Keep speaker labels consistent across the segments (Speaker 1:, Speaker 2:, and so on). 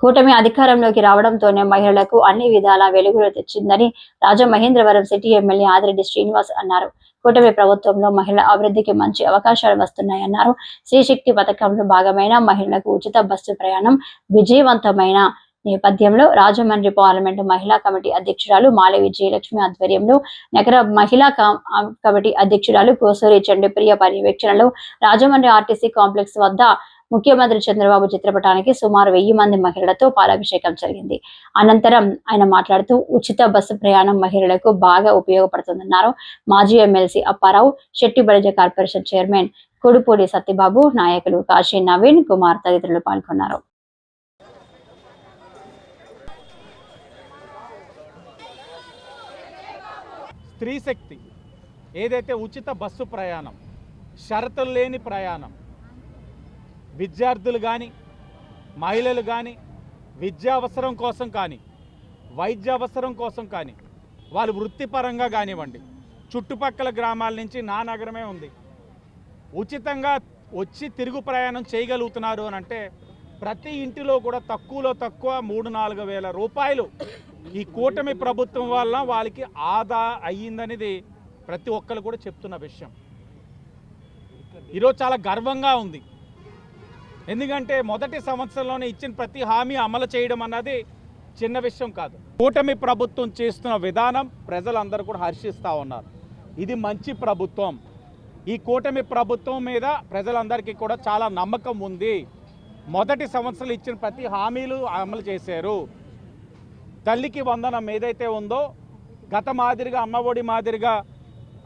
Speaker 1: కూటమి అధికారంలోకి రావడంతోనే మహిళలకు అన్ని విధాల వెలుగులు తెచ్చిందని రాజమహేంద్రవరం సిటీ ఎమ్మెల్యే ఆదిరెడ్డి శ్రీనివాస్ అన్నారు. కూటమి ప్రభుత్వంలో మహిళల అభివృద్ధికి మంచి అవకాశాలు వస్తున్నాయన్నారు. శ్రీశక్తి పథకంలో భాగమైన మహిళలకు ఉచిత బస్సు ప్రయాణం విజయవంతమైన నేపథ్యంలో రాజమండ్రి పార్లమెంటు మహిళా కమిటీ అధ్యక్షురాలు మాల విజయలక్ష్మి ఆధ్వర్యంలో నగర మహిళా కమిటీ అధ్యక్షురాలు కోసూరి చండప్రియ పర్యవేక్షణలో రాజమండ్రి ఆర్టీసీ కాంప్లెక్స్ వద్ద ముఖ్యమంత్రి చంద్రబాబు చిత్రపటానికి సుమారు వెయ్యి మంది మహిళలతో పాలాభిషేకం జరిగింది. అనంతరం ఆయన మాట్లాడుతూ ఉచిత బస్సు ప్రయాణం మహిళలకు బాగా ఉపయోగపడుతుందన్నారు. మాజీ MLC Apparao Setti Balija corporation chairman Kudupudi Satyababu నాయకులు కాశీ నవీన్ కుమార్ తదితరులు పాల్గొన్నారు.
Speaker 2: స్త్రీశక్తి ఏదైతే ఉచిత బస్సు ప్రయాణం షరతులు లేని ప్రయాణం విద్యార్థులు కానీ మహిళలు కానీ విద్యా అవసరం కోసం కానీ వైద్య అవసరం కోసం కానీ వాళ్ళు వృత్తిపరంగా కానివ్వండి. చుట్టుపక్కల గ్రామాల నుంచి నా నగరమే ఉంది. ఉచితంగా వచ్చి తిరుగు ప్రయాణం చేయగలుగుతున్నారు అని అంటే ప్రతి ఇంటిలో కూడా తక్కువలో తక్కువ మూడు నాలుగు వేల రూపాయలు ఈ కూటమి ప్రభుత్వం వల్ల వాళ్ళకి ఆదా అయ్యిందనేది ప్రతి ఒక్కరు కూడా చెప్తున్న విషయం. ఈరోజు చాలా గర్వంగా ఉంది. ఎందుకంటే మొదటి సంవత్సరంలోనే ఇచ్చిన ప్రతి హామీ అమలు చేయడం అన్నది చిన్న విషయం కాదు. కూటమి ప్రభుత్వం చేస్తున్న విధానం ప్రజలందరూ కూడా హర్షిస్తూ ఉన్నారు. ఇది మంచి ప్రభుత్వం. ఈ కూటమి ప్రభుత్వం మీద ప్రజలందరికీ కూడా చాలా నమ్మకం ఉంది. మొదటి సంవత్సరం ఇచ్చిన ప్రతి హామీలు అమలు చేశారు. తల్లికి వందనం ఏదైతే ఉందో గత మాదిరిగా అమ్మఒడి మాదిరిగా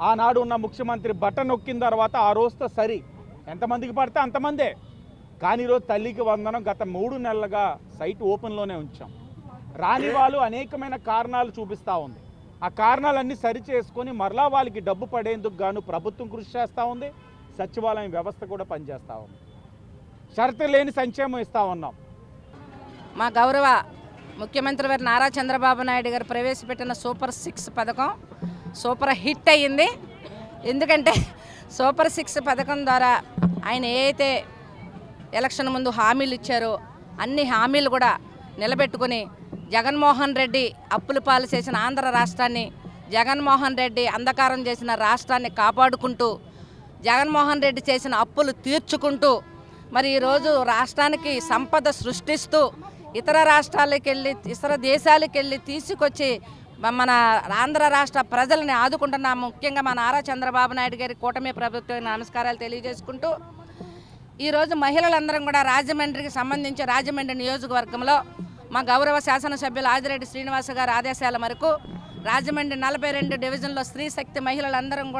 Speaker 2: ఆనాడు ఉన్న ముఖ్యమంత్రి బటన్ నొక్కిన తర్వాత ఆ రోజుతో సరి. ఎంతమందికి పడితే అంతమందే. కానీ ఈరోజు తల్లికి వందనం గత మూడు నెలలుగా సైట్ ఓపెన్లోనే ఉంచాం. రాని వాళ్ళు అనేకమైన కారణాలు చూపిస్తూ ఉంది. ఆ కారణాలన్నీ సరి చేసుకొని మరలా వాళ్ళకి డబ్బు పడేందుకు గాను ప్రభుత్వం కృషి చేస్తూ ఉంది. సచివాలయం వ్యవస్థ కూడా పనిచేస్తూ ఉంది. షరతు లేని సంక్షేమం ఇస్తూ ఉన్నాం.
Speaker 3: మా గౌరవ ముఖ్యమంత్రి వారి నారా చంద్రబాబు నాయుడు గారు ప్రవేశపెట్టిన సూపర్ సిక్స్ పథకం సూపర్ హిట్ అయ్యింది. ఎందుకంటే సూపర్ సిక్స్ పథకం ద్వారా ఆయన ఏ అయితే ఎలక్షన్ ముందు హామీలు ఇచ్చారో. అన్ని హామీలు కూడా నిలబెట్టుకుని జగన్మోహన్ రెడ్డి అప్పుల పాలు చేసిన ఆంధ్ర రాష్ట్రాన్ని జగన్మోహన్ రెడ్డి అంధకారం చేసిన రాష్ట్రాన్ని కాపాడుకుంటూ జగన్మోహన్ రెడ్డి చేసిన అప్పులు తీర్చుకుంటూ మరి ఈరోజు రాష్ట్రానికి సంపద సృష్టిస్తూ ఇతర రాష్ట్రాలకు వెళ్ళి ఇతర దేశాలకు వెళ్ళి తీసుకొచ్చి మన ఆంధ్ర రాష్ట్ర ప్రజల్ని ఆదుకుంటున్నాము ముఖ్యంగా మన నారా చంద్రబాబు నాయుడు గారి కూటమి ప్రభుత్వానికి నమస్కారాలు తెలియజేసుకుంటూ ఈరోజు మహిళలందరం కూడా రాజమండ్రికి సంబంధించి రాజమండ్రి నియోజకవర్గంలో మా గౌరవ శాసనసభ్యులు ఆదిరెడ్డి శ్రీనివాస గారి ఆదేశాల మేరకు రాజమండ్రి నలభై రెండు డివిజన్లో స్త్రీ శక్తి మహిళలందరం కూడా